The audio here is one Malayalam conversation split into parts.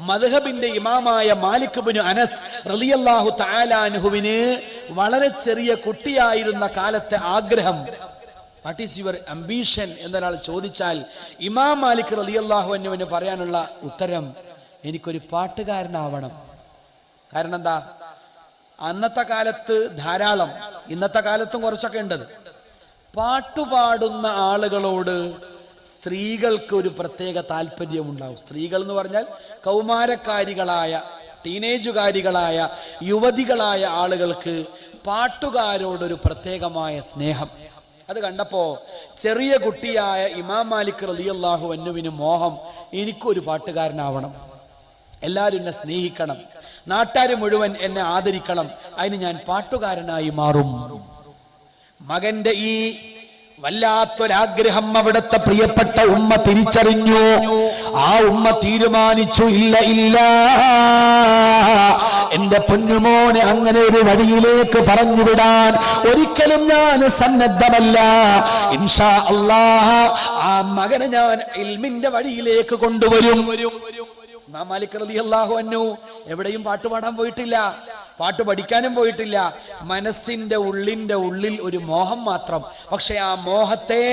മദ്ഹബിന്റെ ഇമാമായ മാലിക് ബിനു അനസ് റലിയല്ലാഹു താലാനുഹുവിന് വളരെ ചെറിയ കുട്ടിയായിരുന്ന കാലത്തെ ആഗ്രഹം. വാട്ട് ഈസ് യുവർ അംബീഷൻ എന്നൊരാൾ ചോദിച്ചാൽ ഇമാം മാലിക് റലിയല്ലാഹു അൻഹുവിന് പറയാനുള്ള ഉത്തരം എനിക്കൊരു പാട്ടുകാരനാവണം. കാരണം എന്താ? അന്നത്തെ കാലത്ത് ധാരാളം ഇന്നത്തെ കാലത്തും കുറച്ചൊക്കെ ഉണ്ടത് പാട്ടുപാടുന്ന ആളുകളോട് സ്ത്രീകൾക്ക് ഒരു പ്രത്യേക താല്പര്യം ഉണ്ടാവും സ്ത്രീകൾ എന്ന് പറഞ്ഞാൽ കൗമാരക്കാരികളായ ടീനേജുകാരികളായ യുവതികളായ ആളുകൾക്ക് പാട്ടുകാരോടൊരു പ്രത്യേകമായ സ്നേഹം. അത് കണ്ടപ്പോ ചെറിയ കുട്ടിയായ ഇമാം മാലിക് റലിയല്ലാഹു അന്നുവിന് മോഹം എനിക്കൊരു പാട്ടുകാരനാവണം. എല്ലാവരും എന്നെ സ്നേഹിക്കണം. നാട്ടാർ മുഴുവൻ എന്നെ ആദരിക്കണം. അതിന് ഞാൻ പാട്ടുകാരനായി മാറും. മകന്റെ ഈ വല്ലാത്തൊരാഗ്രഹം അവിടുത്തെ പ്രിയപ്പെട്ട ഉമ്മ തിരിച്ചറിഞ്ഞു. ആ ഉമ്മ തീരുമാനിച്ചു ഇല്ല ഇല്ല. എന്റെ പൊന്നുമോനെ അങ്ങനെ ഒരു വഴിയിലേക്ക് പറഞ്ഞു വിടാൻ ഒരിക്കലും ഞാൻ സന്നദ്ധമല്ല. ഇൻഷാ അല്ലാഹ് ആ മകനെ ഞാൻ ഇൽമിന്റെ വഴിയിലേക്ക് കൊണ്ടുവരും. മാലിക് റളിയല്ലാഹു അൻഹു എവിടെയും പാട്ട് പാടാൻ പോയിട്ടില്ല. പാട്ട് പഠിക്കാനും പോയിട്ടില്ല. മനസ്സിന്റെ ഉള്ളിന്റെ ഉള്ളിൽ ഒരു മോഹം മാത്രം. പക്ഷെ ആ മോഹത്തെ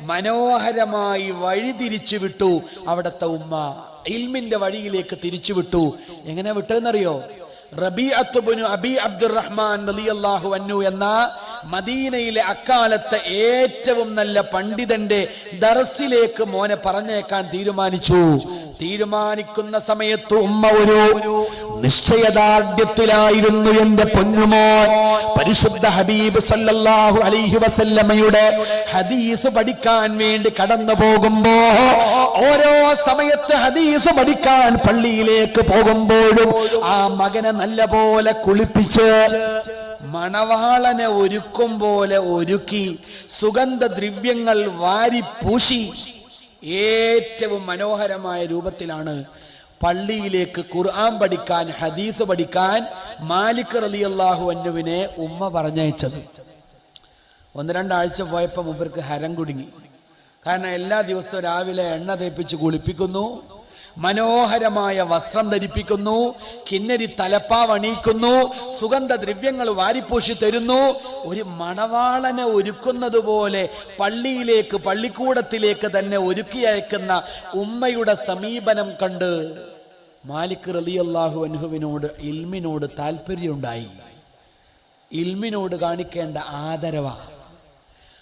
മനോഹരമായി വഴിതിരിച്ചു വിട്ടു. അവിടത്തെ ഉമ്മ ഇൽമിന്റെ വഴിയിലേക്ക് തിരിച്ചു വിട്ടു. എങ്ങനെ വിട്ടതെന്നറിയോ? റബീഅത്തുബ്നു അബി അബ്ദുറഹ്മാൻ റളിയല്ലാഹു അൻഹു എന്ന മദീനയിലെ അക്കാലത്തെ ഏറ്റവും നല്ല പണ്ഡിതന്റെ ദർസിലേക്ക് മോനെ പറഞ്ഞേക്കാൻ തീരുമാനിച്ചു. തീരുമാനിക്കുന്ന സമയത്ത് ഉമ്മ ഒരു നിശ്ചയദാർഢ്യത്തിലായിരുന്നു എന്റെ പൊന്നുമോൻ. പരിശുദ്ധ ഹബീബ് സല്ലല്ലാഹു അലൈഹി വസല്ലമയുടെ ഹദീസ് പഠിക്കാൻ വേണ്ടി കടന്നു പോകുമ്പോ ഓരോ സമയത്ത് ഹദീസ് പഠിക്കാൻ പള്ളിയിലേക്ക് പോകുമ്പോഴും ആ മകനെ നല്ല പോലെ കുളിപ്പിച്ച് മണവാളനെ ഒരുക്കും പോലെ ഒരുക്കി സുഗന്ധ ദ്രവ്യങ്ങൾ വാരി പൂശി ഏറ്റവും മനോഹരമായ രൂപത്തിലാണ് പള്ളിയിലേക്ക് ഖുർആൻ പഠിക്കാൻ ഹദീസ് പഠിക്കാൻ മാലിക് റളിയല്ലാഹു അന്നുവിനെ ഉമ്മ പറഞ്ഞയച്ചത്. ഒന്ന് രണ്ടാഴ്ച പോയപ്പോൾ മുമ്പർക്ക് ഹരം കുടുങ്ങി. കാരണം എല്ലാ ദിവസവും രാവിലെ എണ്ണ തേപ്പിച്ച് കുളിപ്പിക്കുന്നു മനോഹരമായ വസ്ത്രം ധരിപ്പിക്കുന്നു കിന്നരി തലപ്പാവ് അണിയിക്കുന്നു സുഗന്ധ ദ്രവ്യങ്ങൾ വാരിപ്പൂശി തരുന്നു. ഒരു മണവാളനെ ഒരുക്കുന്നത് പോലെ പള്ളിയിലേക്ക് പള്ളിക്കൂടത്തിലേക്ക് തന്നെ ഒരുക്കി അയക്കുന്ന ഉമ്മയുടെ സമീപനം കണ്ട് മാലിക് റളിയല്ലാഹു അൻഹുവിനോട് ഇൽമിനോട് താല്പര്യമുണ്ടായി ഇൽമിനോട് കാണിക്കേണ്ട ആദരവാ.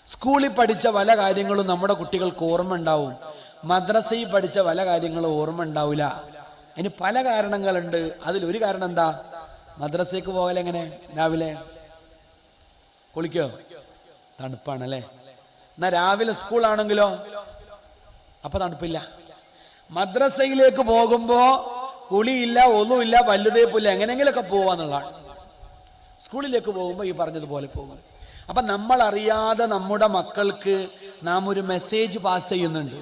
സ്കൂളിൽ പഠിച്ച പല കാര്യങ്ങളും നമ്മുടെ കുട്ടികൾക്ക് ഓർമ്മ ഉണ്ടാവും മദ്രസയിൽ പഠിച്ച പല കാര്യങ്ങളും ഓർമ്മ ഉണ്ടാവില്ല അതിന് പല കാരണങ്ങളുണ്ട്. അതിലൊരു കാരണം എന്താ? മദ്രസയ്ക്ക് പോകൽ എങ്ങനെ? രാവിലെ? കുളിക്കോ? തണുപ്പാണല്ലേ എന്നാ രാവിലെ സ്കൂളാണെങ്കിലോ അപ്പൊ തണുപ്പില്ല. മദ്രസയിലേക്ക് പോകുമ്പോ കുളിയില്ല ഒന്നുമില്ല പല്ലുതേപ്പില്ല എങ്ങനെങ്കിലൊക്കെ പോവാന്നുള്ളതാണ്. സ്കൂളിലേക്ക് പോകുമ്പോൾ ഈ പറഞ്ഞതുപോലെ പോകും. അപ്പൊ നമ്മൾ അറിയാതെ നമ്മുടെ മക്കൾക്ക് നാം ഒരു മെസ്സേജ് പാസ് ചെയ്യുന്നുണ്ട്.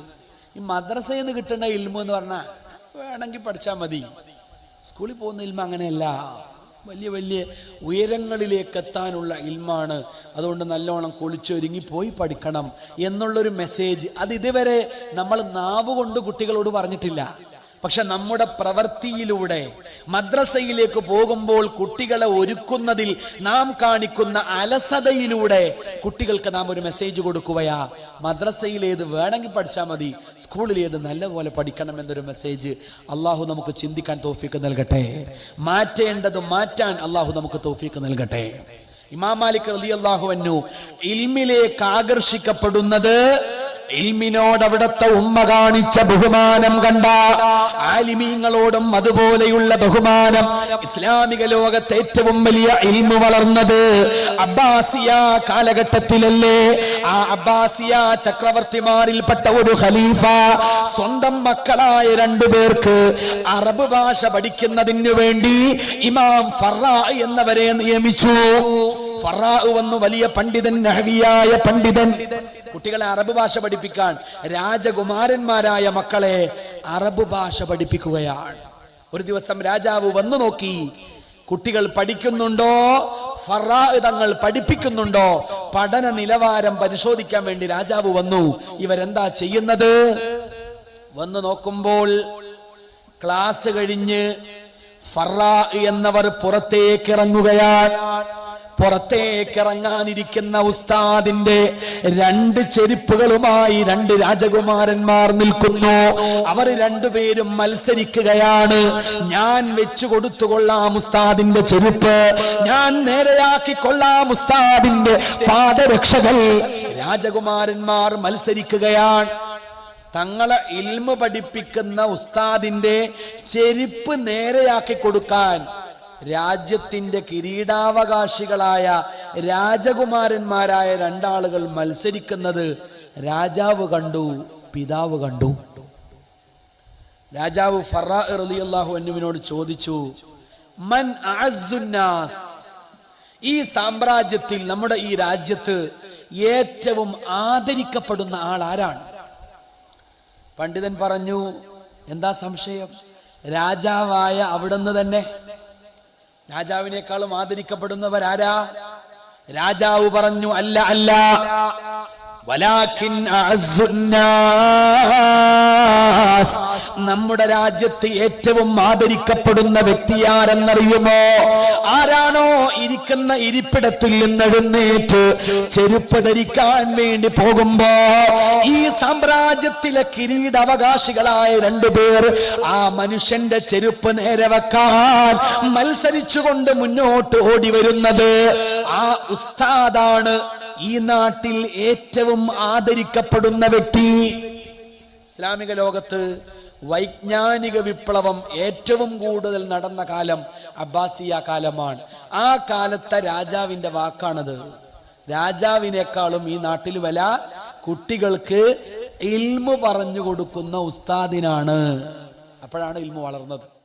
ഈ മദ്രസയിൽ നിന്ന് കിട്ടുന്ന ഇൽമു എന്ന് പറഞ്ഞാൽ വേണമെങ്കിൽ പഠിച്ചാൽ മതി. സ്കൂളിൽ പോകുന്ന ഇൽമ അങ്ങനെയല്ല. വലിയ വലിയ ഉയരങ്ങളിലേക്ക് എത്താനുള്ള ഇൽമാണ്. അതുകൊണ്ട് നല്ലോണം കുളിച്ചൊരുങ്ങി പോയി പഠിക്കണം എന്നുള്ളൊരു മെസ്സേജ് അത് ഇതുവരെ നമ്മൾ നാവ് കൊണ്ട് കുട്ടികളോട് പറഞ്ഞിട്ടില്ല. പക്ഷെ നമ്മുടെ പ്രവൃത്തിയിലൂടെ മദ്രസയിലേക്ക് പോകുമ്പോൾ കുട്ടികളെ ഒരുക്കുന്നതിൽ നാം കാണിക്കുന്ന അലസതയിലൂടെ കുട്ടികൾക്ക് നാം ഒരു മെസ്സേജ് കൊടുക്കുകയാ. മദ്രസയിൽ ഏത് വേണമെങ്കിൽ പഠിച്ചാൽ മതി സ്കൂളിൽ ഏത് നല്ലപോലെ പഠിക്കണം എന്നൊരു മെസ്സേജ് അള്ളാഹു നമുക്ക് ചിന്തിക്കാൻ തോഫിക്ക് നൽകട്ടെ. മാറ്റേണ്ടത് മാറ്റാൻ അള്ളാഹു നമുക്ക് തോഫിക്ക് നൽകട്ടെ. ഇമാം മാലിക് റളിയല്ലാഹു അന്നു ഇൽമിലേക്ക് ആകർഷിക്കപ്പെടുന്നത് ഇൽമിനോട് അവിടത്തെ ഉമ്മ കാണിച്ച ബഹുമാനം കണ്ട ആലിമീങ്ങളോടും അതുപോലെയുള്ള ബഹുമാനം ഇസ്ലാമിക ലോകത്തെ ഏറ്റവും വലിയ ഇൽമു വളർന്നത് അബ്ബാസിയ കാലഘട്ടത്തിലല്ലേ. ആ അബ്ബാസിയ ചക്രവർത്തിമാരിൽപ്പെട്ട ഒരു ഖലീഫ സ്വന്തം മക്കളായ രണ്ടുപേർക്ക് അറബ് ഭാഷ പഠിക്കുന്നതിനു വേണ്ടി ഇമാം ഫറ എന്നവരെ നിയമിച്ചു. വന്നു വലിയ പണ്ഡിതൻ നഹവിയായ പണ്ഡിതൻ. കുട്ടികളെ അറബ് ഭാഷ പഠിപ്പിക്കാൻ രാജകുമാരന്മാരായ മക്കളെ അറബ് ഭാഷ പഠിപ്പിക്കുകയാണ്. ഒരു ദിവസം രാജാവ് വന്നു നോക്കി കുട്ടികൾ പഠിക്കുന്നുണ്ടോ? തങ്ങൾ പഠിപ്പിക്കുന്നുണ്ടോ? പഠന നിലവാരം പരിശോധിക്കാൻ വേണ്ടി രാജാവ് വന്നു. ഇവരെന്താ ചെയ്യുന്നത്? വന്നു നോക്കുമ്പോൾ ക്ലാസ് കഴിഞ്ഞ് ഫറാ എന്നവർ പുറത്തേക്ക് ഇറങ്ങുകയാണ്. പുറത്തേക്ക് ഇറങ്ങാനിരിക്കുന്ന ഉസ്താദിന്റെ രണ്ട് ചെരുപ്പുകളുമായി രണ്ട് രാജകുമാരന്മാർ നിൽക്കുന്നു. അവർ രണ്ടുപേരും മത്സരിക്കുകയാണ്. ഞാൻ വെച്ചു കൊടുത്തുകൊള്ളാം ഉസ്താദിന്റെ ചെരുപ്പ്. ഞാൻ നേരെയാക്കിക്കൊള്ളാം ഉസ്താദിന്റെ പാദരക്ഷകൾ. രാജകുമാരന്മാർ മത്സരിക്കുകയാണ്. തങ്ങളെ ഇൽമ പഠിപ്പിക്കുന്ന ഉസ്താദിന്റെ ചെരുപ്പ് നേരെയാക്കി കൊടുക്കാൻ രാജ്യത്തിന്റെ കിരീടാവകാശികളായ രാജകുമാരന്മാരായ രണ്ടാളുകൾ മത്സരിക്കുന്നത് രാജാവ് കണ്ടു പിതാവ് കണ്ടു. രാജാവ് ഫറാ റളിയല്ലാഹു ചോദിച്ചു മൻ അഅസ്സുന്നാസ് ഈ സാമ്രാജ്യത്തിൽ നമ്മുടെ ഈ രാജ്യത്ത് ഏറ്റവും ആദരിക്കപ്പെടുന്ന ആൾ ആരാണ്? പണ്ഡിതൻ പറഞ്ഞു എന്താ സംശയം? രാജാവായ അവിടുന്ന് തന്നെ. രാജാവിനേക്കാളും ആദരിക്കപ്പെടുന്നവരാരാ? രാജാവ് പറഞ്ഞു അല്ല അല്ല. നമ്മുടെ രാജ്യത്ത് ഏറ്റവും ആദരിക്കപ്പെടുന്ന വ്യക്തിയാരെന്നറിയുമോ? ആരാണോ ഇരിക്കുന്ന ഇരിപ്പിടത്തിൽ നിന്ന് എഴുന്നേറ്റ് ചെരുപ്പ് ധരിക്കാൻ വേണ്ടി പോകുമ്പോ ഈ സാമ്രാജ്യത്തിലെ കിരീടാവകാശികളായ രണ്ടുപേർ ആ മനുഷ്യന്റെ ചെരുപ്പ് നേരെ വെക്കാൻ മത്സരിച്ചുകൊണ്ട് മുന്നോട്ട് ഓടി വരുന്നത് ആ ഉസ്താദാണ് ഈ നാട്ടിൽ ഏറ്റവും ആദരിക്കപ്പെടുന്ന വ്യക്തി ഇസ്ലാമിക ലോകത്ത് വൈജ്ഞാനിക വിപ്ലവം ഏറ്റവും കൂടുതൽ നടന്ന കാലം അബ്ബാസിയ കാലമാണ്. ആ കാലത്തെ രാജാവിന്റെ വാക്കാണത്. രാജാവിനേക്കാളും ഈ നാട്ടിൽ വല കുട്ടികൾക്ക് ഇൽമു പറഞ്ഞു കൊടുക്കുന്ന ഉസ്താദിനാണ്. അപ്പോഴാണ് ഇൽമു വളർന്നത്.